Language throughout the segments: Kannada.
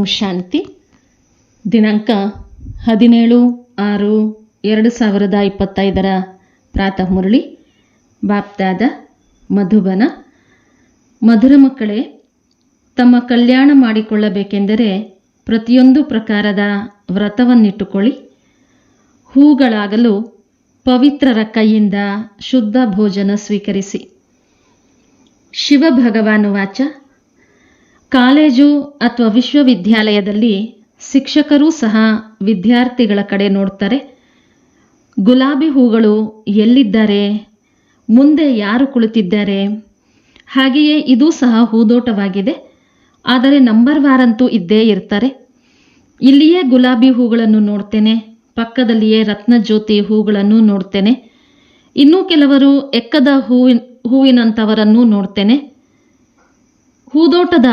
ಓಂ ಶಾಂತಿ. ದಿನಾಂಕ ಹದಿನೇಳು ಆರು ಎರಡು ಸಾವಿರದ ಇಪ್ಪತ್ತೈದರ ಪ್ರಾತಃ ಮುರಳಿ. ಬಾಪ್ತಾದ ಮಧುಬನ. ಮಧುರ ಮಕ್ಕಳೇ, ತಮ್ಮ ಕಲ್ಯಾಣ ಮಾಡಿಕೊಳ್ಳಬೇಕೆಂದರೆ ಪ್ರತಿಯೊಂದು ಪ್ರಕಾರದ ವ್ರತವನ್ನಿಟ್ಟುಕೊಳ್ಳಿ. ಹೂಗಳಾಗಲು ಪವಿತ್ರರ ಕೈಯಿಂದ ಶುದ್ಧ ಭೋಜನ ಸ್ವೀಕರಿಸಿ. ಶಿವ ಭಗವಾನು ವಾಚ. ಕಾಲೇಜು ಅಥವಾ ವಿಶ್ವವಿದ್ಯಾಲಯದಲ್ಲಿ ಶಿಕ್ಷಕರೂ ಸಹ ವಿದ್ಯಾರ್ಥಿಗಳ ಕಡೆ ನೋಡ್ತಾರೆ. ಗುಲಾಬಿ ಹೂಗಳು ಎಲ್ಲಿದ್ದಾರೆ? ಮುಂದೆ ಯಾರು ಕುಳಿತಿದ್ದಾರೆ? ಹಾಗೆಯೇ ಇದು ಸಹ ಹೂದೋಟವಾಗಿದೆ. ಆದರೆ ನಂಬರ್ ವಾರಂತೂ ಇದ್ದೇ ಇರ್ತಾರೆ. ಇಲ್ಲಿಯೇ ಗುಲಾಬಿ ಹೂಗಳನ್ನು ನೋಡ್ತೇನೆ. ಪಕ್ಕದಲ್ಲಿಯೇ ರತ್ನಜ್ಯೋತಿ ಹೂಗಳನ್ನು ನೋಡ್ತೇನೆ. ಇನ್ನೂ ಕೆಲವರು ಎಕ್ಕದ ಹೂವಿನ ಹೂವಿನಂಥವರನ್ನು ನೋಡ್ತೇನೆ. ಹೂದೋಟದ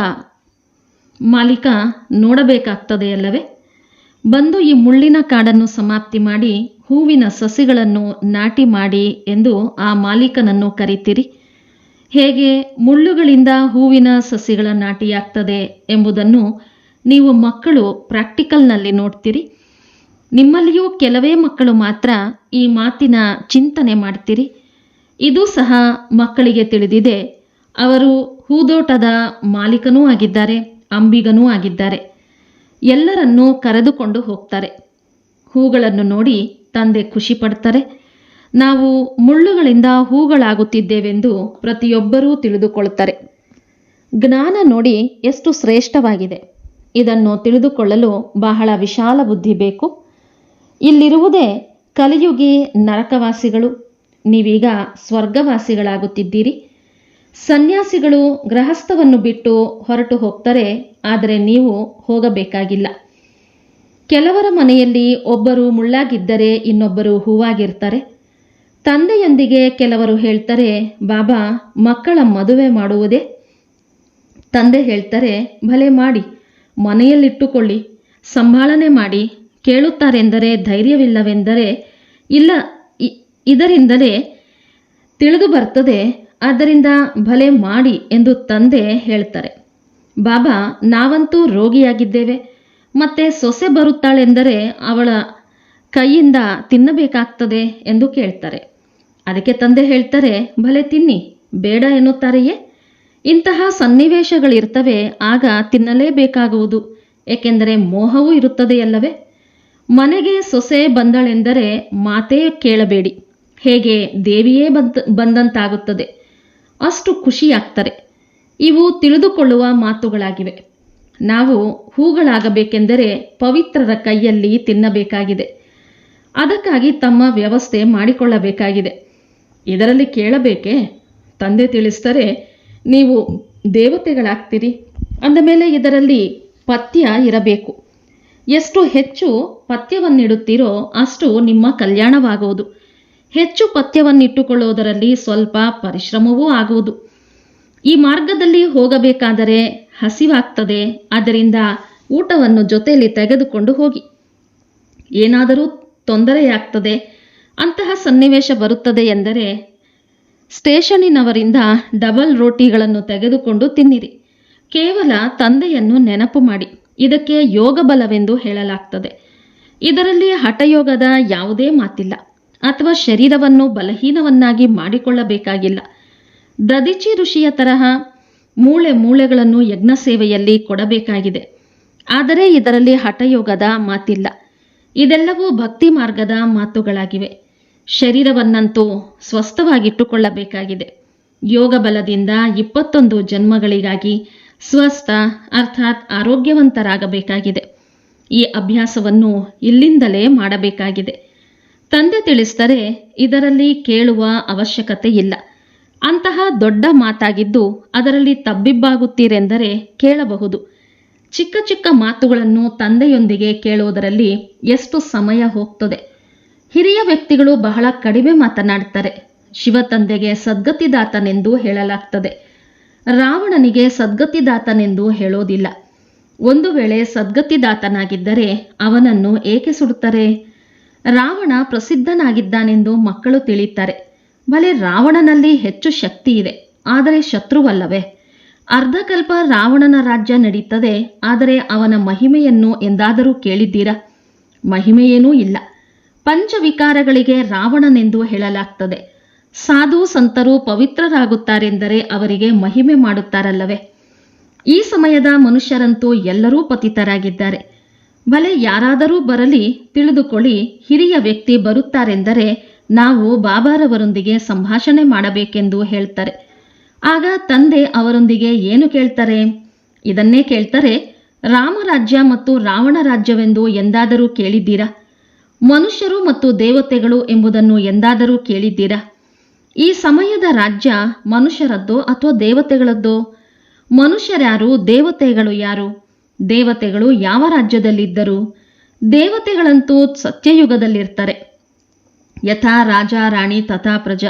ಮಾಲೀಕ ನೋಡಬೇಕಾಗ್ತದೆ ಅಲ್ಲವೇ? ಬಂದು ಈ ಮುಳ್ಳಿನ ಕಾಡನ್ನು ಸಮಾಪ್ತಿ ಮಾಡಿ ಹೂವಿನ ಸಸಿಗಳನ್ನು ನಾಟಿ ಮಾಡಿ ಎಂದು ಆ ಮಾಲೀಕನನ್ನು ಕರೀತೀರಿ. ಹೇಗೆ ಮುಳ್ಳುಗಳಿಂದ ಹೂವಿನ ಸಸಿಗಳ ನಾಟಿಯಾಗ್ತದೆ ಎಂಬುದನ್ನು ನೀವು ಮಕ್ಕಳು ಪ್ರಾಕ್ಟಿಕಲ್ನಲ್ಲಿ ನೋಡ್ತೀರಿ. ನಿಮ್ಮಲ್ಲಿಯೂ ಕೆಲವೇ ಮಕ್ಕಳು ಮಾತ್ರ ಈ ಮಾತಿನ ಚಿಂತನೆ ಮಾಡ್ತೀರಿ. ಇದು ಸಹ ಮಕ್ಕಳಿಗೆ ತಿಳಿದಿದೆ. ಅವರು ಹೂದೋಟದ ಮಾಲೀಕನೂ ಆಗಿದ್ದಾರೆ. ಅಂಬಿಗನೂ ಆಗಿದ್ದಾರೆ. ಎಲ್ಲರನ್ನೂ ಕರೆದುಕೊಂಡು ಹೋಗ್ತಾರೆ. ಹೂಗಳನ್ನು ನೋಡಿ ತಂದೆ ಖುಷಿ ಪಡ್ತಾರೆ. ನಾವು ಮುಳ್ಳುಗಳಿಂದ ಹೂಗಳಾಗುತ್ತಿದ್ದೇವೆಂದು ಪ್ರತಿಯೊಬ್ಬರೂ ತಿಳಿದುಕೊಳ್ತಾರೆ ಜ್ಞಾನ ನೋಡಿ ಎಷ್ಟು ಶ್ರೇಷ್ಠವಾಗಿದೆ. ಇದನ್ನು ತಿಳಿದುಕೊಳ್ಳಲು ಬಹಳ ವಿಶಾಲ ಬುದ್ಧಿ ಬೇಕು. ಇಲ್ಲಿರುವುದೇ ಕಲಿಯುಗಿ ನರಕವಾಸಿಗಳು. ನೀವೀಗ ಸ್ವರ್ಗವಾಸಿಗಳಾಗುತ್ತಿದ್ದೀರಿ. ಸನ್ಯಾಸಿಗಳು ಗೃಹಸ್ಥವನ್ನು ಬಿಟ್ಟು ಹೊರಟು ಹೋಗ್ತಾರೆ, ಆದರೆ ನೀವು ಹೋಗಬೇಕಾಗಿಲ್ಲ. ಕೆಲವರ ಮನೆಯಲ್ಲಿ ಒಬ್ಬರು ಮುಳ್ಳಾಗಿದ್ದರೆ ಇನ್ನೊಬ್ಬರು ಹೂವಾಗಿರ್ತಾರೆ. ತಂದೆಯೊಂದಿಗೆ ಕೆಲವರು ಹೇಳ್ತಾರೆ, ಬಾಬಾ, ಮಕ್ಕಳ ಮದುವೆ ಮಾಡುವುದೇ? ತಂದೆ ಹೇಳ್ತಾರೆ, ಭಲೆ ಮಾಡಿ, ಮನೆಯಲ್ಲಿಟ್ಟುಕೊಳ್ಳಿ ಸಂಭಾಳನೆ ಮಾಡಿ. ಕೇಳುತ್ತಾರೆಂದರೆ ಧೈರ್ಯವಿಲ್ಲವೆಂದರೆ ಇಲ್ಲ ಇದರಿಂದಲೇ ತಿಳಿದು ಬರ್ತದೆ ಆದ್ದರಿಂದ ಭಲೆ ಮಾಡಿ ಎಂದು ತಂದೆ ಹೇಳ್ತಾರೆ. ಬಾಬಾ, ನಾವಂತೂ ರೋಗಿಯಾಗಿದ್ದೇವೆ. ಮತ್ತೆ ಸೊಸೆ ಬರುತ್ತಾಳೆಂದರೆ ಅವಳ ಕೈಯಿಂದ ತಿನ್ನಬೇಕಾಗ್ತದೆ ಎಂದು ಕೇಳ್ತಾರೆ. ಅದಕ್ಕೆ ತಂದೆ ಹೇಳ್ತಾರೆ, ಭಲೆ ತಿನ್ನಿ, ಬೇಡ ಎನ್ನುತ್ತಾರೆಯೇ? ಇಂತಹ ಸನ್ನಿವೇಶಗಳಿರ್ತವೆ, ಆಗ ತಿನ್ನಲೇಬೇಕಾಗುವುದು. ಏಕೆಂದರೆ ಮೋಹವೂ ಇರುತ್ತದೆಯಲ್ಲವೇ? ಮನೆಗೆ ಸೊಸೆ ಬಂದಳೆಂದರೆ ಮಾತೇ ಕೇಳಬೇಡಿ. ಹೇಗೆ ದೇವಿಯೇ ಬಂತ, ಬಂದಂತಾಗುತ್ತದೆ. ಅಷ್ಟು ಖುಷಿಯಾಗ್ತಾರೆ ಇವು ತಿಳಿದುಕೊಳ್ಳುವ ಮಾತುಗಳಾಗಿವೆ. ನಾವು ಹೂಗಳಾಗಬೇಕೆಂದರೆ ಪವಿತ್ರರ ಕೈಯಲ್ಲಿ ತಿನ್ನಬೇಕಾಗಿದೆ. ಅದಕ್ಕಾಗಿ ತಮ್ಮ ವ್ಯವಸ್ಥೆ ಮಾಡಿಕೊಳ್ಳಬೇಕಾಗಿದೆ. ಇದರಲ್ಲಿ ಕೇಳಬೇಕೆ? ತಂದೆ ತಿಳಿಸ್ತಾರೆ ನೀವು ದೇವತೆಗಳಾಗ್ತೀರಿ. ಅಂದಮೇಲೆ ಇದರಲ್ಲಿ ಪಥ್ಯ ಇರಬೇಕು. ಎಷ್ಟು ಹೆಚ್ಚು ಪಥ್ಯವನ್ನಿಡುತ್ತೀರೋ ಅಷ್ಟು ನಿಮ್ಮ ಕಲ್ಯಾಣವಾಗುವುದು. ಹೆಚ್ಚು ಪಥ್ಯವನ್ನಿಟ್ಟುಕೊಳ್ಳುವುದರಲ್ಲಿ ಸ್ವಲ್ಪ ಪರಿಶ್ರಮವೂ ಆಗುವುದು. ಈ ಮಾರ್ಗದಲ್ಲಿ ಹೋಗಬೇಕಾದರೆ ಹಸಿವಾಗ್ತದೆ. ಆದ್ದರಿಂದ ಊಟವನ್ನು ಜೊತೆಯಲ್ಲಿ ತೆಗೆದುಕೊಂಡು ಹೋಗಿ. ಏನಾದರೂ ತೊಂದರೆಯಾಗ್ತದೆ, ಅಂತಹ ಸನ್ನಿವೇಶ ಬರುತ್ತದೆ ಎಂದರೆ ಸ್ಟೇಷನಿನವರಿಂದ ಡಬಲ್ ರೋಟಿಗಳನ್ನು ತೆಗೆದುಕೊಂಡು ತಿನ್ನಿರಿ. ಕೇವಲ ತಂದೆಯನ್ನು ನೆನಪು ಮಾಡಿ. ಇದಕ್ಕೆ ಯೋಗ ಬಲವೆಂದು ಹೇಳಲಾಗ್ತದೆ. ಇದರಲ್ಲಿ ಹಠಯೋಗದ ಯಾವುದೇ ಮಾತಿಲ್ಲ. ಅಥವಾ ಶರೀರವನ್ನು ಬಲಹೀನವನ್ನಾಗಿ ಮಾಡಿಕೊಳ್ಳಬೇಕಾಗಿಲ್ಲ. ದದಿಚಿ ಋಷಿಯ ತರಹ ಮೂಳೆ ಮೂಳೆಗಳನ್ನು ಯಜ್ಞ ಸೇವೆಯಲ್ಲಿ ಕೊಡಬೇಕಾಗಿದೆ. ಆದರೆ ಇದರಲ್ಲಿ ಹಠಯೋಗದ ಮಾತಿಲ್ಲ. ಇದೆಲ್ಲವೂ ಭಕ್ತಿ ಮಾರ್ಗದ ಮಾತುಗಳಾಗಿವೆ. ಶರೀರವನ್ನಂತೂ ಸ್ವಸ್ಥವಾಗಿಟ್ಟುಕೊಳ್ಳಬೇಕಾಗಿದೆ. ಯೋಗ ಬಲದಿಂದ ಇಪ್ಪತ್ತೊಂದು ಜನ್ಮಗಳಿಗಾಗಿ ಸ್ವಸ್ಥ ಅರ್ಥಾತ್ ಆರೋಗ್ಯವಂತರಾಗಬೇಕಾಗಿದೆ. ಈ ಅಭ್ಯಾಸವನ್ನು ಇಲ್ಲಿಂದಲೇ ಮಾಡಬೇಕಾಗಿದೆ. ತಂದೆ ತಿಳಿಸಿದರೆ ಇದರಲ್ಲಿ ಕೇಳುವ ಅವಶ್ಯಕತೆ ಇಲ್ಲ. ಅಂತಹ ದೊಡ್ಡ ಮಾತಾಗಿದ್ದು ಅದರಲ್ಲಿ ತಬ್ಬಿಬ್ಬಾಗುತ್ತೀರೆಂದರೆ ಕೇಳಬಹುದು. ಚಿಕ್ಕ ಚಿಕ್ಕ ಮಾತುಗಳನ್ನು ತಂದೆಯೊಂದಿಗೆ ಕೇಳುವುದರಲ್ಲಿ ಎಷ್ಟು ಸಮಯ ಹೋಗ್ತದೆ? ಹಿರಿಯ ವ್ಯಕ್ತಿಗಳು ಬಹಳ ಕಡಿಮೆ ಮಾತನಾಡ್ತಾರೆ. ಶಿವತಂದೆಗೆ ಸದ್ಗತಿದಾತನೆಂದು ಹೇಳಲಾಗ್ತದೆ. ರಾವಣನಿಗೆ ಸದ್ಗತಿದಾತನೆಂದು ಹೇಳೋದಿಲ್ಲ. ಒಂದು ವೇಳೆ ಸದ್ಗತಿದಾತನಾಗಿದ್ದರೆ ಅವನನ್ನು ಏಕೆ ಸುಡುತ್ತಾರೆ? ರಾವಣ ಪ್ರಸಿದ್ಧನಾಗಿದ್ದಾನೆಂದು ಮಕ್ಕಳು ತಿಳಿಯುತ್ತಾರೆ. ಭಲೆ ರಾವಣನಲ್ಲಿ ಹೆಚ್ಚು ಶಕ್ತಿ ಇದೆ, ಆದರೆ ಶತ್ರುವಲ್ಲವೇ? ಅರ್ಧಕಲ್ಪ ರಾವಣನ ರಾಜ್ಯ ನಡೀತದೆ, ಆದರೆ ಅವನ ಮಹಿಮೆಯನ್ನು ಎಂದಾದರೂ ಕೇಳಿದ್ದೀರಾ? ಮಹಿಮೆಯೇನೂ ಇಲ್ಲ. ಪಂಚವಿಕಾರಗಳಿಗೆ ರಾವಣನೆಂದು ಹೇಳಲಾಗ್ತದೆ. ಸಾಧು ಸಂತರು ಪವಿತ್ರರಾಗುತ್ತಾರೆಂದರೆ ಅವರಿಗೆ ಮಹಿಮೆ ಮಾಡುತ್ತಾರಲ್ಲವೇ? ಈ ಸಮಯದ ಮನುಷ್ಯರಂತೂ ಎಲ್ಲರೂ ಪತಿತರಾಗಿದ್ದಾರೆ. ಭಲೆ ಯಾರಾದರೂ ಬರಲಿ, ತಿಳಿದುಕೊಳ್ಳಿ, ಹಿರಿಯ ವ್ಯಕ್ತಿ ಬರುತ್ತಾರೆಂದರೆ ನಾವು ಬಾಬಾರವರೊಂದಿಗೆ ಸಂಭಾಷಣೆ ಮಾಡಬೇಕೆಂದು ಹೇಳ್ತಾರೆ. ಆಗ ತಂದೆ ಅವರೊಂದಿಗೆ ಏನು ಕೇಳ್ತಾರೆ? ಇದನ್ನೇ ಕೇಳ್ತಾರೆ ರಾಮರಾಜ್ಯ ಮತ್ತು ರಾವಣ ರಾಜ್ಯವೆಂದು ಎಂದಾದರೂ ಕೇಳಿದ್ದೀರಾ? ಮನುಷ್ಯರು ಮತ್ತು ದೇವತೆಗಳು ಎಂಬುದನ್ನು ಎಂದಾದರೂ ಕೇಳಿದ್ದೀರಾ? ಈ ಸಮಯದ ರಾಜ್ಯ ಮನುಷ್ಯರದ್ದೋ ಅಥವಾ ದೇವತೆಗಳದ್ದೋ? ಮನುಷ್ಯರ್ಯಾರು, ದೇವತೆಗಳು ಯಾರು? ದೇವತೆಗಳು ಯಾವ ರಾಜ್ಯದಲ್ಲಿದ್ದರು ದೇವತೆಗಳಂತೂ ಸತ್ಯಯುಗದಲ್ಲಿರ್ತಾರೆ. ಯಥಾ ರಾಜ, ರಾಣಿ, ತಥಾ ಪ್ರಜ,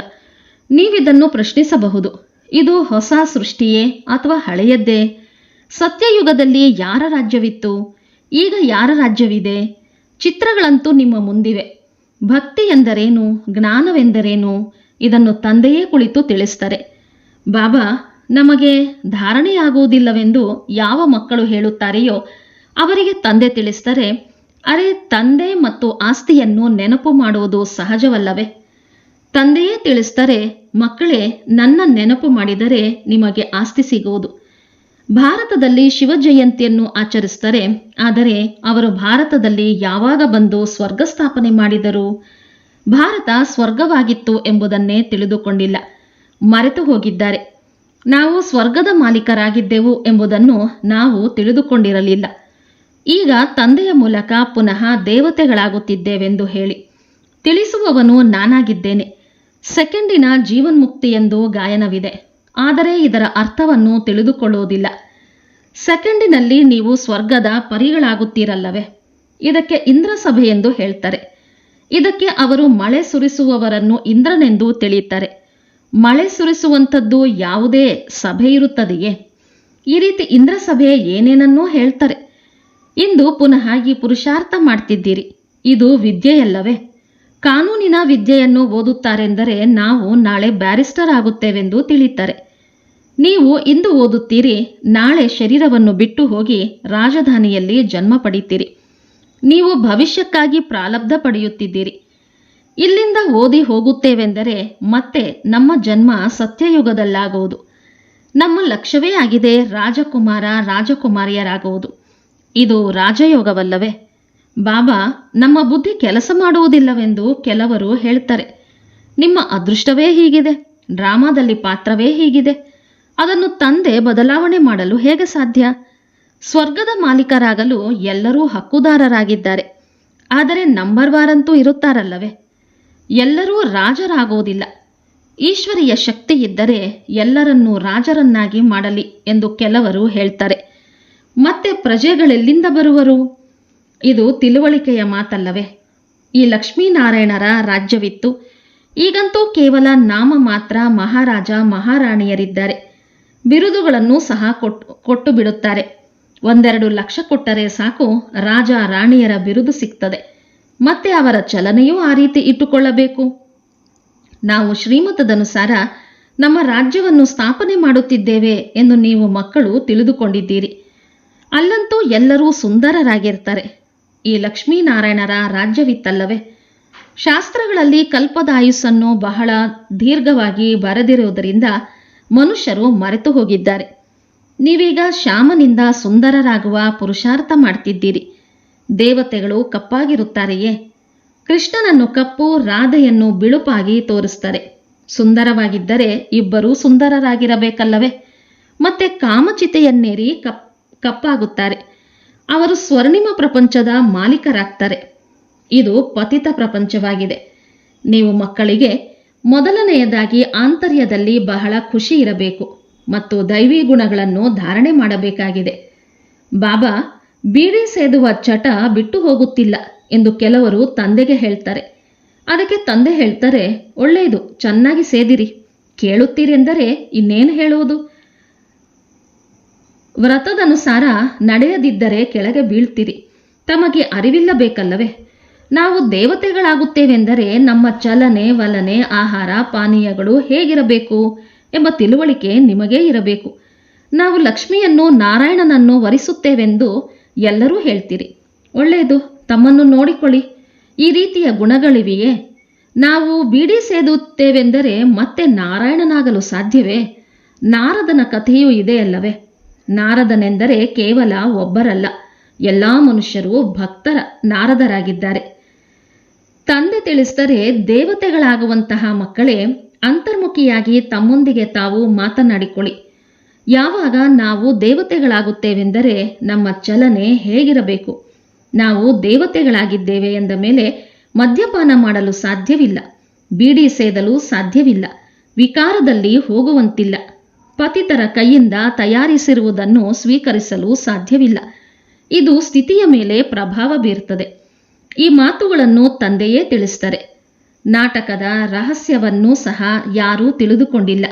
ನೀವಿದನ್ನು ಪ್ರಶ್ನಿಸಬಹುದು. ಇದು ಹೊಸ ಸೃಷ್ಟಿಯೇ ಅಥವಾ ಹಳೆಯದ್ದೇ? ಸತ್ಯಯುಗದಲ್ಲಿ ಯಾರ ರಾಜ್ಯವಿತ್ತು? ಈಗ ಯಾರ ರಾಜ್ಯವಿದೆ? ಚಿತ್ರಗಳಂತೂ ನಿಮ್ಮ ಮುಂದಿವೆ. ಭಕ್ತಿ ಎಂದರೇನು, ಜ್ಞಾನವೆಂದರೇನು? ಇದನ್ನು ತಂದೆಯೇ ಕುಳಿತು ತಿಳಿಸ್ತಾರೆ. ಬಾಬಾ ನಮಗೆ ಧಾರಣೆಯಾಗುವುದಿಲ್ಲವೆಂದು ಯಾವ ಮಕ್ಕಳು ಹೇಳುತ್ತಾರೆಯೋ ಅವರಿಗೆ ತಂದೆ ತಿಳಿಸ್ತಾರೆ ಅರೆ ತಂದೆ ಮತ್ತು ಆಸ್ತಿಯನ್ನು ನೆನಪು ಮಾಡುವುದು ಸಹಜವಲ್ಲವೇ? ತಂದೆಯೇ ತಿಳಿಸ್ತಾರೆ ಮಕ್ಕಳೇ ನನ್ನ ನೆನಪು ಮಾಡಿದರೆ ನಿಮಗೆ ಆಸ್ತಿ ಸಿಗುವುದು. ಭಾರತದಲ್ಲಿ ಶಿವಜಯಂತಿಯನ್ನು ಆಚರಿಸ್ತಾರೆ ಆದರೆ ಅವರು ಭಾರತದಲ್ಲಿ ಯಾವಾಗ ಬಂದು ಸ್ವರ್ಗ ಸ್ಥಾಪನೆ ಮಾಡಿದರು? ಭಾರತ ಸ್ವರ್ಗವಾಗಿತ್ತು ಎಂಬುದನ್ನೇ ತಿಳಿದುಕೊಂಡಿಲ್ಲ. ಮರೆತು ಹೋಗಿದ್ದಾರೆ ನಾವು ಸ್ವರ್ಗದ ಮಾಲೀಕರಾಗಿದ್ದೆವು ಎಂಬುದನ್ನು ನಾವು ತಿಳಿದುಕೊಂಡಿರಲಿಲ್ಲ. ಈಗ ತಂದೆಯ ಮೂಲಕ ಪುನಃ ದೇವತೆಗಳಾಗುತ್ತಿದ್ದೇವೆಂದು ಹೇಳಿ. ತಿಳಿಸುವವನು ನಾನಾಗಿದ್ದೇನೆ. ಸೆಕೆಂಡಿನ ಜೀವನ್ಮುಕ್ತಿ ಎಂದು ಗಾಯನವಿದೆ. ಆದರೆ ಇದರ ಅರ್ಥವನ್ನು ತಿಳಿದುಕೊಳ್ಳುವುದಿಲ್ಲ. ಸೆಕೆಂಡಿನಲ್ಲಿ ನೀವು ಸ್ವರ್ಗದ ಪರಿಗಳಾಗುತ್ತೀರಲ್ಲವೇ? ಇದಕ್ಕೆ ಇಂದ್ರ ಸಭೆ ಎಂದು ಹೇಳ್ತಾರೆ. ಇದಕ್ಕೆ ಅವರು ಮಳೆ ಸುರಿಸುವವರನ್ನು ಇಂದ್ರನೆಂದು ತಿಳಿಯುತ್ತಾರೆ. ಮಳೆ ಸುರಿಸುವಂಥದ್ದು ಯಾವುದೇ ಸಭೆ ಇರುತ್ತದೆಯೇ? ಈ ರೀತಿ ಇಂದ್ರ ಸಭೆ ಏನೇನನ್ನೋ ಹೇಳ್ತಾರೆ. ಇಂದು ಪುನಃ ಈ ಪುರುಷಾರ್ಥ ಮಾಡ್ತಿದ್ದೀರಿ. ಇದು ವಿದ್ಯೆಯಲ್ಲವೇ? ಕಾನೂನಿನ ವಿದ್ಯೆಯನ್ನು ಓದುತ್ತಾರೆಂದರೆ ನಾವು ನಾಳೆ ಬ್ಯಾರಿಸ್ಟರ್ ಆಗುತ್ತೇವೆಂದು ತಿಳಿತಾರೆ ನೀವು ಇಂದು ಓದುತ್ತೀರಿ, ನಾಳೆ ಶರೀರವನ್ನು ಬಿಟ್ಟು ಹೋಗಿ ರಾಜಧಾನಿಯಲ್ಲಿ ಜನ್ಮ ಪಡೀತೀರಿ. ನೀವು ಭವಿಷ್ಯಕ್ಕಾಗಿ ಪ್ರಾಲಬ್ಧ ಪಡೆಯುತ್ತಿದ್ದೀರಿ. ಇಲ್ಲಿಂದ ಓದಿ ಹೋಗುತ್ತೇವೆಂದರೆ ಮತ್ತೆ ನಮ್ಮ ಜನ್ಮ ಸತ್ಯಯುಗದಲ್ಲಾಗುವುದು. ನಮ್ಮ ಲಕ್ಷ್ಯವೇ ಆಗಿದೆ ರಾಜಕುಮಾರ ರಾಜಕುಮಾರಿಯರಾಗುವುದು. ಇದು ರಾಜಯೋಗವಲ್ಲವೇ? ಬಾಬಾ, ನಮ್ಮ ಬುದ್ಧಿ ಕೆಲಸ ಮಾಡುವುದಿಲ್ಲವೆಂದು ಕೆಲವರು ಹೇಳ್ತಾರೆ. ನಿಮ್ಮ ಅದೃಷ್ಟವೇ ಹೀಗಿದೆ, ಡ್ರಾಮಾದಲ್ಲಿ ಪಾತ್ರವೇ ಹೀಗಿದೆ. ಅದನ್ನು ತಂದೆ ಬದಲಾವಣೆ ಮಾಡಲು ಹೇಗೆ ಸಾಧ್ಯ? ಸ್ವರ್ಗದ ಮಾಲೀಕರಾಗಲು ಎಲ್ಲರೂ ಹಕ್ಕುದಾರರಾಗಿದ್ದಾರೆ. ಆದರೆ ನಂಬರ್ ವಾರಂತೂ ಇರುತ್ತಾರಲ್ಲವೇ? ಎಲ್ಲರೂ ರಾಜರಾಗೋದಿಲ್ಲ ಈಶ್ವರಿಯ ಶಕ್ತಿ ಇದ್ದರೆ ಎಲ್ಲರನ್ನೂ ರಾಜರನ್ನಾಗಿ ಮಾಡಲಿ ಎಂದು ಕೆಲವರು ಹೇಳ್ತಾರೆ. ಮತ್ತೆ ಪ್ರಜೆಗಳೆಲ್ಲಿಂದ ಬರುವರು? ಇದು ತಿಳುವಳಿಕೆಯ ಮಾತಲ್ಲವೇ? ಈ ಲಕ್ಷ್ಮೀನಾರಾಯಣರ ರಾಜ್ಯವಿತ್ತು. ಈಗಂತೂ ಕೇವಲ ನಾಮ ಮಾತ್ರ ಮಹಾರಾಜ ಮಹಾರಾಣಿಯರಿದ್ದಾರೆ. ಬಿರುದುಗಳನ್ನು ಸಹ ಕೊಟ್ಟು ಕೊಟ್ಟು ಬಿಡುತ್ತಾರೆ ಒಂದೆರಡು ಲಕ್ಷ ಕೊಟ್ಟರೆ ಸಾಕು ರಾಜ ರಾಣಿಯರ ಬಿರುದು ಸಿಗ್ತದೆ. ಮತ್ತೆ ಅವರ ಚಲನೆಯೂ ಆ ರೀತಿ ಇಟ್ಟುಕೊಳ್ಳಬೇಕು. ನಾವು ಶ್ರೀಮತದನುಸಾರ ನಮ್ಮ ರಾಜ್ಯವನ್ನು ಸ್ಥಾಪನೆ ಮಾಡುತ್ತಿದ್ದೇವೆ ಎಂದು ನೀವು ಮಕ್ಕಳು ತಿಳಿದುಕೊಂಡಿದ್ದೀರಿ. ಅಲ್ಲಂತೂ ಎಲ್ಲರೂ ಸುಂದರರಾಗಿರ್ತಾರೆ. ಈ ಲಕ್ಷ್ಮೀನಾರಾಯಣರ ರಾಜ್ಯವಿತ್ತಲ್ಲವೇ? ಶಾಸ್ತ್ರಗಳಲ್ಲಿ ಕಲ್ಪದ ಆಯುಸ್ಸನ್ನು ಬಹಳ ದೀರ್ಘವಾಗಿ ಬರೆದಿರುವುದರಿಂದ ಮನುಷ್ಯರು ಮರೆತು ಹೋಗಿದ್ದಾರೆ ನೀವೀಗ ಶ್ಯಾಮನಿಂದ ಸುಂದರರಾಗುವ ಪುರುಷಾರ್ಥ ಮಾಡ್ತಿದ್ದೀರಿ. ದೇವತೆಗಳು ಕಪ್ಪಾಗಿರುತ್ತಾರೆಯೇ? ಕೃಷ್ಣನನ್ನು ಕಪ್ಪು, ರಾಧೆಯನ್ನು ಬಿಳುಪಾಗಿ ತೋರಿಸ್ತಾರೆ ಸುಂದರವಾಗಿದ್ದರೆ ಇಬ್ಬರೂ ಸುಂದರರಾಗಿರಬೇಕಲ್ಲವೇ? ಮತ್ತೆ ಕಾಮಚಿತೆಯನ್ನೇರಿ ಕಪ್, ಕಪ್ಪಾಗುತ್ತಾರೆ. ಅವರು ಸ್ವರ್ಣಿಮ ಪ್ರಪಂಚದ ಮಾಲೀಕರಾಗ್ತಾರೆ. ಇದು ಪತಿತ ಪ್ರಪಂಚವಾಗಿದೆ. ನೀವು ಮಕ್ಕಳಿಗೆ ಮೊದಲನೆಯದಾಗಿ ಆಂತರ್ಯದಲ್ಲಿ ಬಹಳ ಖುಷಿ ಇರಬೇಕು ಮತ್ತು ದೈವಿ ಗುಣಗಳನ್ನು ಧಾರಣೆ ಮಾಡಬೇಕಾಗಿದೆ. ಬಾಬಾ ಬೀಡಿ ಸೇದುವ ಚಟ ಬಿಟ್ಟು ಹೋಗುತ್ತಿಲ್ಲ ಎಂದು ಕೆಲವರು ತಂದೆಗೆ ಹೇಳ್ತಾರೆ. ಅದಕ್ಕೆ ತಂದೆ ಹೇಳ್ತಾರೆ, ಒಳ್ಳೆಯದು, ಚೆನ್ನಾಗಿ ಸೇದಿರಿ. ಕೇಳುತ್ತೀರೆಂದರೆ ಇನ್ನೇನು ಹೇಳುವುದು? ವ್ರತದನುಸಾರ ನಡೆಯದಿದ್ದರೆ ಕೆಳಗೆ ಬೀಳ್ತೀರಿ. ತಮಗೆ ಅರಿವಿಲ್ಲಬೇಕಲ್ಲವೇ? ನಾವು ದೇವತೆಗಳಾಗುತ್ತೇವೆಂದರೆ ನಮ್ಮ ಚಲನೆ, ವಲನೆ, ಆಹಾರ, ಪಾನೀಯಗಳು ಹೇಗಿರಬೇಕು ಎಂಬ ತಿಳುವಳಿಕೆ ನಿಮಗೇ ಇರಬೇಕು. ನಾವು ಲಕ್ಷ್ಮಿಯನ್ನು ನಾರಾಯಣನನ್ನು ವರಿಸುತ್ತೇವೆಂದು ಎಲ್ಲರೂ ಹೇಳ್ತೀರಿ. ಒಳ್ಳೆಯದು, ತಮ್ಮನ್ನು ನೋಡಿಕೊಳ್ಳಿ. ಈ ರೀತಿಯ ಗುಣಗಳಿವೆಯೇ? ನಾವು ಬೀಡಿ ಸೇದುತ್ತೇವೆಂದರೆ ಮತ್ತೆ ನಾರಾಯಣನಾಗಲು ಸಾಧ್ಯವೇ? ನಾರದನ ಕಥೆಯೂ ಇದೆಯಲ್ಲವೇ ನಾರದನೆಂದರೆ ಕೇವಲ ಒಬ್ಬರಲ್ಲ, ಎಲ್ಲ ಮನುಷ್ಯರು ಭಕ್ತರ ನಾರದರಾಗಿದ್ದಾರೆ. ತಂದೆ ತಿಳಿಸಿದರೆ ದೇವತೆಗಳಾಗುವಂತಹ ಮಕ್ಕಳೇ, ಅಂತರ್ಮುಖಿಯಾಗಿ ತಮ್ಮೊಂದಿಗೆ ತಾವು ಮಾತನಾಡಿಕೊಳ್ಳಿ. ಯಾವಾಗ ನಾವು ದೇವತೆಗಳಾಗುತ್ತೇವೆಂದರೆ ನಮ್ಮ ಚಲನೆ ಹೇಗಿರಬೇಕು? ನಾವು ದೇವತೆಗಳಾಗಿದ್ದೇವೆ ಎಂದ ಮೇಲೆ ಮದ್ಯಪಾನ ಮಾಡಲು ಸಾಧ್ಯವಿಲ್ಲ, ಬೀಡಿ ಸೇದಲು ಸಾಧ್ಯವಿಲ್ಲ, ವಿಕಾರದಲ್ಲಿ ಹೋಗುವಂತಿಲ್ಲ, ಪತಿತರ ಕೈಯಿಂದ ತಯಾರಿಸಿರುವುದನ್ನು ಸ್ವೀಕರಿಸಲು ಸಾಧ್ಯವಿಲ್ಲ. ಇದು ಸ್ಥಿತಿಯ ಮೇಲೆ ಪ್ರಭಾವ ಬೀರುತ್ತದೆ ಈ ಮಾತುಗಳನ್ನು ತಂದೆಯೇ ತಿಳಿಸ್ತಾರೆ ನಾಟಕದ ರಹಸ್ಯವನ್ನು ಸಹ ಯಾರೂ ತಿಳಿದುಕೊಂಡಿಲ್ಲ.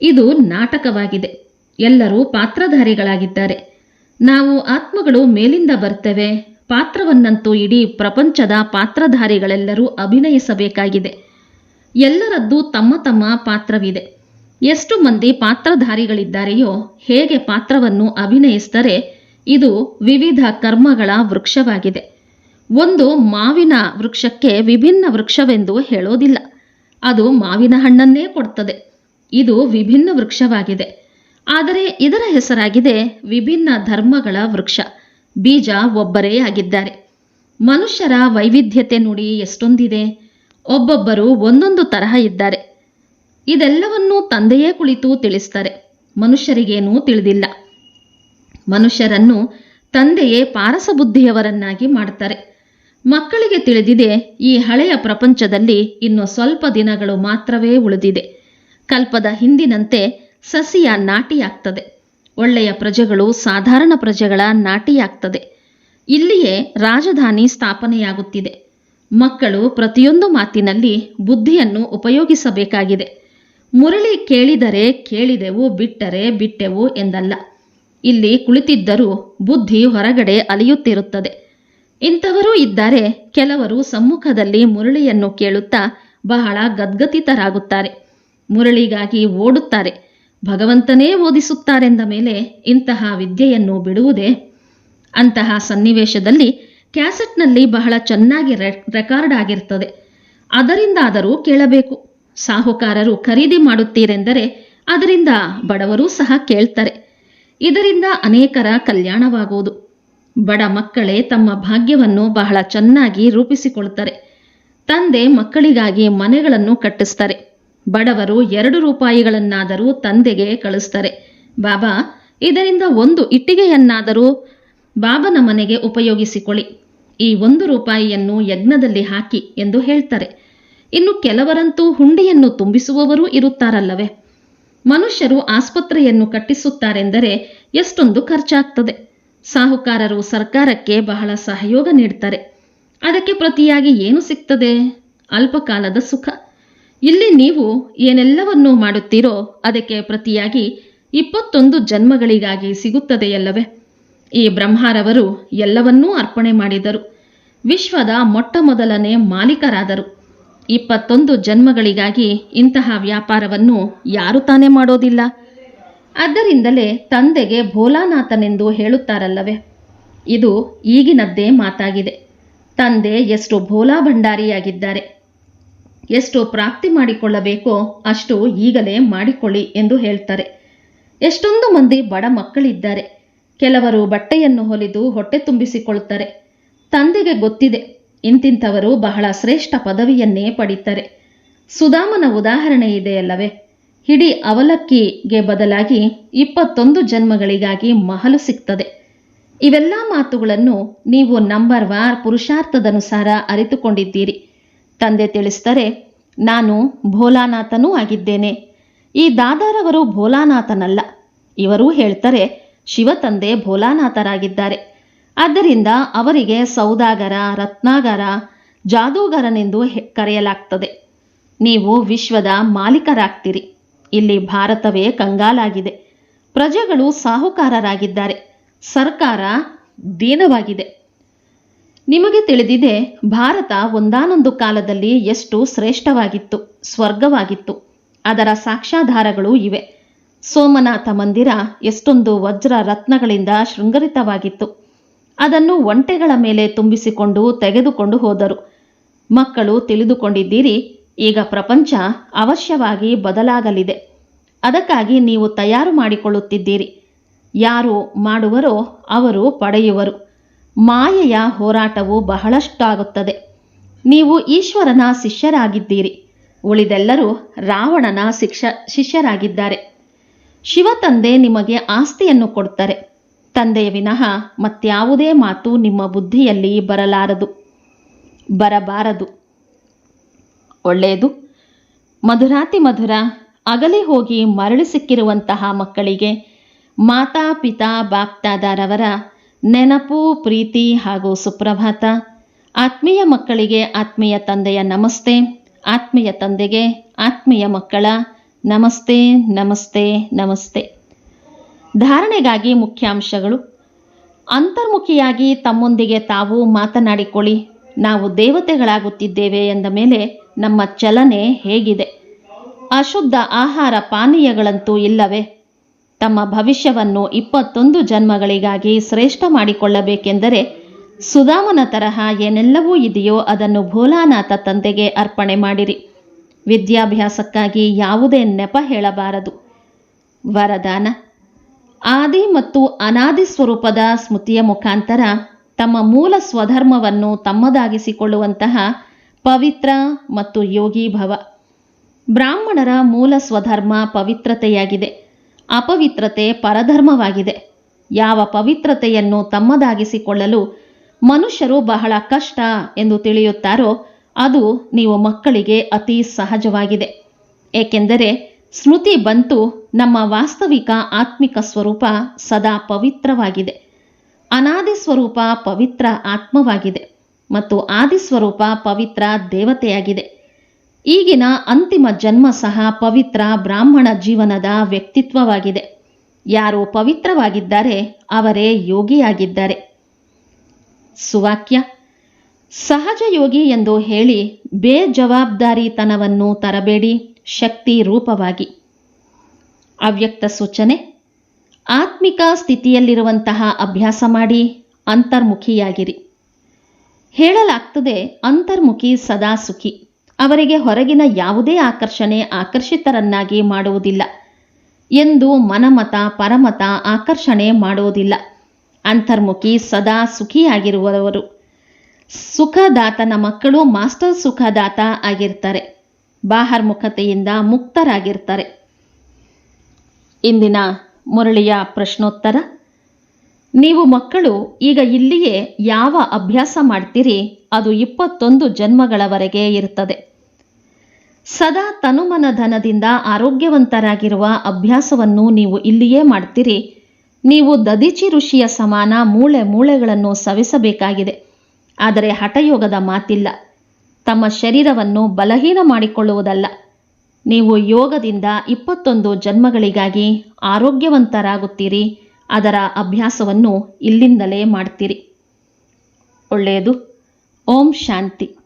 ಇದು ನಾಟಕವಾಗಿದೆ. ಎಲ್ಲರೂ ಪಾತ್ರಧಾರಿಗಳಾಗಿದ್ದಾರೆ. ನಾವು ಆತ್ಮಗಳು ಮೇಲಿಂದ ಬರ್ತೇವೆ. ಪಾತ್ರವನ್ನಂತೂ ಇಡೀ ಪ್ರಪಂಚದ ಪಾತ್ರಧಾರಿಗಳೆಲ್ಲರೂ ಅಭಿನಯಿಸಬೇಕಾಗಿದೆ. ಎಲ್ಲರದ್ದು ತಮ್ಮ ತಮ್ಮ ಪಾತ್ರವಿದೆ. ಎಷ್ಟು ಮಂದಿ ಪಾತ್ರಧಾರಿಗಳಿದ್ದಾರೆಯೋ ಹೇಗೆ ಪಾತ್ರವನ್ನು ಅಭಿನಯಿಸ್ತಾರೆ ಇದು ವಿವಿಧ ಕರ್ಮಗಳ ವೃಕ್ಷವಾಗಿದೆ. ಒಂದು ಮಾವಿನ ವೃಕ್ಷಕ್ಕೆ ವಿಭಿನ್ನ ವೃಕ್ಷವೆಂದು ಹೇಳೋದಿಲ್ಲ. ಅದು ಮಾವಿನ ಹಣ್ಣನ್ನೇ ಕೊಡ್ತದೆ. ಇದು ವಿಭಿನ್ನ ವೃಕ್ಷವಾಗಿದೆ. ಆದರೆ ಇದರ ಹೆಸರಾಗಿದೆ ವಿಭಿನ್ನ ಧರ್ಮಗಳ ವೃಕ್ಷ. ಬೀಜ ಒಬ್ಬರೇ ಆಗಿದ್ದಾರೆ. ಮನುಷ್ಯರ ವೈವಿಧ್ಯತೆ ನುಡಿ ಎಷ್ಟೊಂದಿದೆ. ಒಬ್ಬೊಬ್ಬರು ಒಂದೊಂದು ತರಹ ಇದ್ದಾರೆ. ಇದೆಲ್ಲವನ್ನೂ ತಂದೆಯೇ ಕುಳಿತು ತಿಳಿಸ್ತಾರೆ. ಮನುಷ್ಯರಿಗೇನೂ ತಿಳಿದಿಲ್ಲ. ಮನುಷ್ಯರನ್ನು ತಂದೆಯೇ ಪಾರಸ ಬುದ್ಧಿಯವರನ್ನಾಗಿ ಮಾಡ್ತಾರೆ. ಮಕ್ಕಳಿಗೆ ತಿಳಿದಿದೆ, ಈ ಹಳೆಯ ಪ್ರಪಂಚದಲ್ಲಿ ಇನ್ನು ಸ್ವಲ್ಪ ದಿನಗಳು ಮಾತ್ರವೇ ಉಳಿದಿದೆ. ಕಲ್ಪದ ಹಿಂದಿನಂತೆ ಸಸಿಯ ನಾಟಿಯಾಗ್ತದೆ. ಒಳ್ಳೆಯ ಪ್ರಜೆಗಳು ಸಾಧಾರಣ ಪ್ರಜೆಗಳ ನಾಟಿಯಾಗ್ತದೆ. ಇಲ್ಲಿಯೇ ರಾಜಧಾನಿ ಸ್ಥಾಪನೆಯಾಗುತ್ತಿದೆ. ಮಕ್ಕಳು ಪ್ರತಿಯೊಂದು ಮಾತಿನಲ್ಲಿ ಬುದ್ಧಿಯನ್ನು ಉಪಯೋಗಿಸಬೇಕಾಗಿದೆ. ಮುರಳಿ ಕೇಳಿದರೆ ಕೇಳಿದೆವು, ಬಿಟ್ಟರೆ ಬಿಟ್ಟೆವು ಎಂದಲ್ಲ. ಇಲ್ಲಿ ಕುಳಿತಿದ್ದರೂ ಬುದ್ಧಿ ಹೊರಗಡೆ ಅಲಿಯುತ್ತಿರುತ್ತದೆ. ಇಂಥವರೂ ಇದ್ದಾರೆ. ಕೆಲವರು ಸಮ್ಮುಖದಲ್ಲಿ ಮುರಳಿಯನ್ನು ಕೇಳುತ್ತಾ ಬಹಳ ಗದ್ಗತಿತರಾಗುತ್ತಾರೆ. ಮುರಳಿಗಾಗಿ ಓಡುತ್ತಾರೆ. ಭಗವಂತನೇ ಓದಿಸುತ್ತಾರೆಂದ ಮೇಲೆ ಇಂತಹ ವಿದ್ಯೆಯನ್ನು ಬಿಡುವುದೇ? ಅಂತಹ ಸನ್ನಿವೇಶದಲ್ಲಿ ಕ್ಯಾಸೆಟ್ನಲ್ಲಿ ಬಹಳ ಚೆನ್ನಾಗಿ ರೆಕಾರ್ಡ್ ಆಗಿರ್ತದೆ. ಅದರಿಂದಾದರೂ ಕೇಳಬೇಕು. ಸಾಹುಕಾರರು ಖರೀದಿ ಮಾಡುತ್ತೀರೆಂದರೆ ಅದರಿಂದ ಬಡವರೂ ಸಹ ಕೇಳ್ತಾರೆ. ಇದರಿಂದ ಅನೇಕರ ಕಲ್ಯಾಣವಾಗುವುದು. ಬಡ ಮಕ್ಕಳೇ ತಮ್ಮ ಭಾಗ್ಯವನ್ನು ಬಹಳ ಚೆನ್ನಾಗಿ ರೂಪಿಸಿಕೊಳ್ತಾರೆ. ತಂದೆ ಮಕ್ಕಳಿಗಾಗಿ ಮನೆಗಳನ್ನು ಕಟ್ಟಿಸ್ತಾರೆ. ಬಡವರು ಎರಡು ರೂಪಾಯಿಗಳನ್ನಾದರೂ ತಂದೆಗೆ ಕಳಿಸ್ತಾರೆ. ಬಾಬಾ, ಇದರಿಂದ ಒಂದು ಇಟ್ಟಿಗೆಯನ್ನಾದರೂ ಬಾಬನ ಮನೆಗೆ ಉಪಯೋಗಿಸಿಕೊಳ್ಳಿ. ಈ ಒಂದು ರೂಪಾಯಿಯನ್ನು ಯಜ್ಞದಲ್ಲಿ ಹಾಕಿ ಎಂದು ಹೇಳ್ತಾರೆ. ಇನ್ನು ಕೆಲವರಂತೂ ಹುಂಡಿಯನ್ನು ತುಂಬಿಸುವವರೂ ಇರುತ್ತಾರಲ್ಲವೇ? ಮನುಷ್ಯರು ಆಸ್ಪತ್ರೆಯನ್ನು ಕಟ್ಟಿಸುತ್ತಾರೆಂದರೆ ಎಷ್ಟೊಂದು ಖರ್ಚಾಗ್ತದೆ. ಸಾಹುಕಾರರು ಸರ್ಕಾರಕ್ಕೆ ಬಹಳ ಸಹಯೋಗ ನೀಡ್ತಾರೆ. ಅದಕ್ಕೆ ಪ್ರತಿಯಾಗಿ ಏನು ಸಿಗ್ತದೆ? ಅಲ್ಪಕಾಲದ ಸುಖ. ಇಲ್ಲಿ ನೀವು ಏನೆಲ್ಲವನ್ನೂ ಮಾಡುತ್ತೀರೋ ಅದಕ್ಕೆ ಪ್ರತಿಯಾಗಿ ಇಪ್ಪತ್ತೊಂದು ಜನ್ಮಗಳಿಗಾಗಿ ಸಿಗುತ್ತದೆಯಲ್ಲವೇ? ಈ ಬ್ರಹ್ಮಾರವರು ಎಲ್ಲವನ್ನೂ ಅರ್ಪಣೆ ಮಾಡಿದರು. ವಿಶ್ವದ ಮೊಟ್ಟ ಮೊದಲನೇ ಮಾಲೀಕರಾದರು. ಇಪ್ಪತ್ತೊಂದು ಜನ್ಮಗಳಿಗಾಗಿ ಇಂತಹ ವ್ಯಾಪಾರವನ್ನು ಯಾರು ತಾನೇ ಮಾಡೋದಿಲ್ಲ. ಅದರಿಂದಲೇ ತಂದೆಗೆ ಭೋಲಾನಾಥನೆಂದು ಹೇಳುತ್ತಾರಲ್ಲವೇ. ಇದು ಈಗಿನದ್ದೇ ಮಾತಾಗಿದೆ. ತಂದೆ ಎಷ್ಟು ಭೋಲಾ ಭಂಡಾರಿಯಾಗಿದ್ದಾರೆ. ಎಷ್ಟು ಪ್ರಾಪ್ತಿ ಮಾಡಿಕೊಳ್ಳಬೇಕೋ ಅಷ್ಟು ಈಗಲೇ ಮಾಡಿಕೊಳ್ಳಿ ಎಂದು ಹೇಳ್ತಾರೆ. ಎಷ್ಟೊಂದು ಮಂದಿ ಬಡ ಮಕ್ಕಳಿದ್ದಾರೆ. ಕೆಲವರು ಬಟ್ಟೆಯನ್ನು ಹೊಲಿದು ಹೊಟ್ಟೆ ತುಂಬಿಸಿಕೊಳ್ಳುತ್ತಾರೆ. ತಂದೆಗೆ ಗೊತ್ತಿದೆ, ಇಂತಿಂಥವರು ಬಹಳ ಶ್ರೇಷ್ಠ ಪದವಿಯನ್ನೇ ಪಡೀತಾರೆ. ಸುಧಾಮನ ಉದಾಹರಣೆ ಇದೆಯಲ್ಲವೇ ಇಡೀ ಅವಲಕ್ಕಿಗೆ ಬದಲಾಗಿ ಇಪ್ಪತ್ತೊಂದು ಜನ್ಮಗಳಿಗಾಗಿ ಮಹಲು ಸಿಗ್ತದೆ. ಇವೆಲ್ಲ ಮಾತುಗಳನ್ನು ನೀವು ನಂಬರ್ ವಾರ್ ಪುರುಷಾರ್ಥದನುಸಾರ ಅರಿತುಕೊಂಡಿದ್ದೀರಿ. ತಂದೆ ತಿಳಿಸ್ತಾರೆ ನಾನು ಭೋಲಾನಾಥನೂ ಆಗಿದ್ದೇನೆ. ಈ ದಾದಾರವರು ಭೋಲಾನಾಥನಲ್ಲ. ಇವರೂ ಹೇಳ್ತಾರೆ ಶಿವತಂದೆ ಭೋಲಾನಾಥರಾಗಿದ್ದಾರೆ. ಆದ್ದರಿಂದ ಅವರಿಗೆ ಸೌದಾಗರ, ರತ್ನಾಗರ, ಜಾದೂಗರನೆಂದು ಕರೆಯಲಾಗ್ತದೆ. ನೀವು ವಿಶ್ವದ ಮಾಲೀಕರಾಗ್ತೀರಿ. ಇಲ್ಲಿ ಭಾರತವೇ ಕಂಗಾಲಾಗಿದೆ. ಪ್ರಜೆಗಳು ಸಾಹುಕಾರರಾಗಿದ್ದಾರೆ. ಸರ್ಕಾರ ದೀನವಾಗಿದೆ. ನಿಮಗೆ ತಿಳಿದಿದೆ, ಭಾರತ ಒಂದಾನೊಂದು ಕಾಲದಲ್ಲಿ ಎಷ್ಟು ಶ್ರೇಷ್ಠವಾಗಿತ್ತು, ಸ್ವರ್ಗವಾಗಿತ್ತು. ಅದರ ಸಾಕ್ಷ್ಯಾಧಾರಗಳು ಇವೆ. ಸೋಮನಾಥ ಮಂದಿರ ಎಷ್ಟೊಂದು ವಜ್ರ ರತ್ನಗಳಿಂದ ಶೃಂಗರಿತವಾಗಿತ್ತು. ಅದನ್ನು ಒಂಟೆಗಳ ಮೇಲೆ ತುಂಬಿಸಿಕೊಂಡು ತೆಗೆದುಕೊಂಡು ಹೋದರು. ಮಕ್ಕಳು ತಿಳಿದುಕೊಂಡಿದ್ದೀರಿ, ಈಗ ಪ್ರಪಂಚ ಅವಶ್ಯವಾಗಿ ಬದಲಾಗಲಿದೆ. ಅದಕ್ಕಾಗಿ ನೀವು ತಯಾರು ಮಾಡಿಕೊಳ್ಳುತ್ತಿದ್ದೀರಿ. ಯಾರು ಮಾಡುವರೋ ಅವರು ಪಡೆಯುವರು. ಮಾಯೆಯ ಹೋರಾಟವು ಬಹಳಷ್ಟಾಗುತ್ತದೆ. ನೀವು ಈಶ್ವರನ ಶಿಷ್ಯರಾಗಿದ್ದೀರಿ. ಉಳಿದೆಲ್ಲರೂ ರಾವಣನ ಶಿಕ್ಷ, ಶಿಷ್ಯರಾಗಿದ್ದಾರೆ. ಶಿವ ತಂದೆ ನಿಮಗೆ ಆಸ್ತಿಯನ್ನು ಕೊಡ್ತಾರೆ ತಂದೆಯ ವಿನಃ ಮತ್ಯಾವುದೇ ಮಾತು ನಿಮ್ಮ ಬುದ್ಧಿಯಲ್ಲಿ ಬರಲಾರದು. ಬರಬಾರದು. ಒಳ್ಳೆಯದು. ಮಧುರಾತಿ ಮಧುರ, ಅಗಲಿ ಹೋಗಿ ಮರಳಿ ಸಿಕ್ಕಿರುವಂತಹ ಮಕ್ಕಳಿಗೆ ಮಾತಾ ಪಿತಾ ಬಾಪ್ತಾದಾರವರ ನೆನಪು, ಪ್ರೀತಿ ಹಾಗೂ ಸುಪ್ರಭಾತ. ಆತ್ಮೀಯ ಮಕ್ಕಳಿಗೆ ಆತ್ಮೀಯ ತಂದೆಯ ನಮಸ್ತೆ. ಆತ್ಮೀಯ ತಂದೆಗೆ ಆತ್ಮೀಯ ಮಕ್ಕಳ ನಮಸ್ತೆ ನಮಸ್ತೆ ನಮಸ್ತೆ. ಧಾರಣೆಗಾಗಿ ಮುಖ್ಯಾಂಶಗಳು. ಅಂತರ್ಮುಖಿಯಾಗಿ ತಮ್ಮೊಂದಿಗೆ ತಾವು ಮಾತನಾಡಿಕೊಳ್ಳಿ. ನಾವು ದೇವತೆಗಳಾಗುತ್ತಿದ್ದೇವೆ ಎಂದ ಮೇಲೆ ನಮ್ಮ ಚಲನೆ ಹೇಗಿದೆ. ಅಶುದ್ಧ ಆಹಾರ ಪಾನೀಯಗಳಂತೂ ಇಲ್ಲವೇ? ತಮ್ಮ ಭವಿಷ್ಯವನ್ನು ಇಪ್ಪತ್ತೊಂದು ಜನ್ಮಗಳಿಗಾಗಿ ಶ್ರೇಷ್ಠ ಮಾಡಿಕೊಳ್ಳಬೇಕೆಂದರೆ ಸುಧಾಮನ ತರಹ ಏನೆಲ್ಲವೂ ಇದೆಯೋ ಅದನ್ನು ಭೋಲಾನಾಥ ತಂದೆಗೆ ಅರ್ಪಣೆ ಮಾಡಿರಿ. ವಿದ್ಯಾಭ್ಯಾಸಕ್ಕಾಗಿ ಯಾವುದೇ ನೆಪ ಹೇಳಬಾರದು. ವರದಾನ. ಆದಿ ಮತ್ತು ಅನಾದಿ ಸ್ವರೂಪದ ಸ್ಮೃತಿಯ ಮುಖಾಂತರ ತಮ್ಮ ಮೂಲ ಸ್ವಧರ್ಮವನ್ನು ತಮ್ಮದಾಗಿಸಿಕೊಳ್ಳುವಂತಹ ಪವಿತ್ರ ಮತ್ತು ಯೋಗಿ ಭವ ಬ್ರಾಹ್ಮಣರ ಮೂಲ ಸ್ವಧರ್ಮ ಪವಿತ್ರತೆಯಾಗಿದೆ. ಅಪವಿತ್ರತೆ ಪರಧರ್ಮವಾಗಿದೆ. ಯಾವ ಪವಿತ್ರತೆಯನ್ನು ತಮ್ಮದಾಗಿಸಿಕೊಳ್ಳಲು ಮನುಷ್ಯರು ಬಹಳ ಕಷ್ಟ ಎಂದು ತಿಳಿಯುತ್ತಾರೋ, ಅದು ನೀವು ಮಕ್ಕಳಿಗೆ ಅತಿ ಸಹಜವಾಗಿದೆ. ಏಕೆಂದರೆ ಸ್ಮೃತಿ ಬಂತು ನಮ್ಮ ವಾಸ್ತವಿಕ ಆತ್ಮಿಕ ಸ್ವರೂಪ ಸದಾ ಪವಿತ್ರವಾಗಿದೆ. ಅನಾದಿ ಸ್ವರೂಪ ಪವಿತ್ರ ಆತ್ಮವಾಗಿದೆ ಮತ್ತು ಆದಿ ಸ್ವರೂಪ ಪವಿತ್ರ ದೇವತೆಯಾಗಿದೆ. ಈಗಿನ ಅಂತಿಮ ಜನ್ಮ ಸಹ ಪವಿತ್ರ ಬ್ರಾಹ್ಮಣ ಜೀವನದ ವ್ಯಕ್ತಿತ್ವವಾಗಿದೆ. ಯಾರು ಪವಿತ್ರವಾಗಿದ್ದಾರೆ ಅವರೇ ಯೋಗಿಯಾಗಿದ್ದಾರೆ. ಸುವಾಕ್ಯ, ಸಹಜ ಯೋಗಿ ಎಂದು ಹೇಳಿ ಬೇಜವಾಬ್ದಾರಿತನವನ್ನು ತರಬೇಡಿ, ಶಕ್ತಿ ರೂಪವಾಗಿ. ಅವ್ಯಕ್ತ ಸೂಚನೆ, ಆತ್ಮಿಕ ಸ್ಥಿತಿಯಲ್ಲಿರುವಂತಹ ಅಭ್ಯಾಸ ಮಾಡಿ ಅಂತರ್ಮುಖಿಯಾಗಿರಿ. ಹೇಳಲಾಗ್ತದೆ ಅಂತರ್ಮುಖಿ ಸದಾ ಸುಖಿ. ಅವರಿಗೆ ಹೊರಗಿನ ಯಾವುದೇ ಆಕರ್ಷಣೆ ಆಕರ್ಷಿತರನ್ನಾಗಿ ಮಾಡುವುದಿಲ್ಲ ಎಂದು ಮನಮತ, ಪರಮತ ಆಕರ್ಷಣೆ ಮಾಡುವುದಿಲ್ಲ. ಅಂತರ್ಮುಖಿ ಸದಾ ಸುಖಿಯಾಗಿರುವವರು. ಸುಖದಾತನ ಮಕ್ಕಳು ಮಾಸ್ಟರ್ ಸುಖದಾತ ಆಗಿರ್ತಾರೆ. ಬಾಹರ್ಮುಖತೆಯಿಂದ ಮುಕ್ತರಾಗಿರ್ತಾರೆ. ಇಂದಿನ ಮುರಳಿಯ ಪ್ರಶ್ನೋತ್ತರ. ನೀವು ಮಕ್ಕಳು, ಈಗ ಇಲ್ಲಿಯೇ ಯಾವ ಅಭ್ಯಾಸ ಮಾಡ್ತೀರಿ? ಅದು ಇಪ್ಪತ್ತೊಂದು ಜನ್ಮಗಳವರೆಗೆ ಇರುತ್ತದೆ. ಸದಾ ತನುಮನ ಧನದಿಂದ ಆರೋಗ್ಯವಂತರಾಗಿರುವ ಅಭ್ಯಾಸವನ್ನು ನೀವು ಇಲ್ಲಿಯೇ ಮಾಡ್ತೀರಿ. ನೀವು ದದಿಚಿ ಋಷಿಯ ಸಮಾನ ಮೂಳೆ ಮೂಳೆಗಳನ್ನು ಸವಿಸಬೇಕಾಗಿದೆ. ಆದರೆ ಹಠಯೋಗದ ಮಾತಿಲ್ಲ. ತಮ್ಮ ಶರೀರವನ್ನು ಬಲಹೀನ ಮಾಡಿಕೊಳ್ಳುವುದಲ್ಲ. ನೀವು ಯೋಗದಿಂದ ಇಪ್ಪತ್ತೊಂದು ಜನ್ಮಗಳಿಗಾಗಿ ಆರೋಗ್ಯವಂತರಾಗುತ್ತೀರಿ. ಅದರ ಅಭ್ಯಾಸವನ್ನು ಇಲ್ಲಿಂದಲೇ ಮಾಡ್ತೀರಿ. ಒಳ್ಳೆಯದು. ಓಂ ಶಾಂತಿ.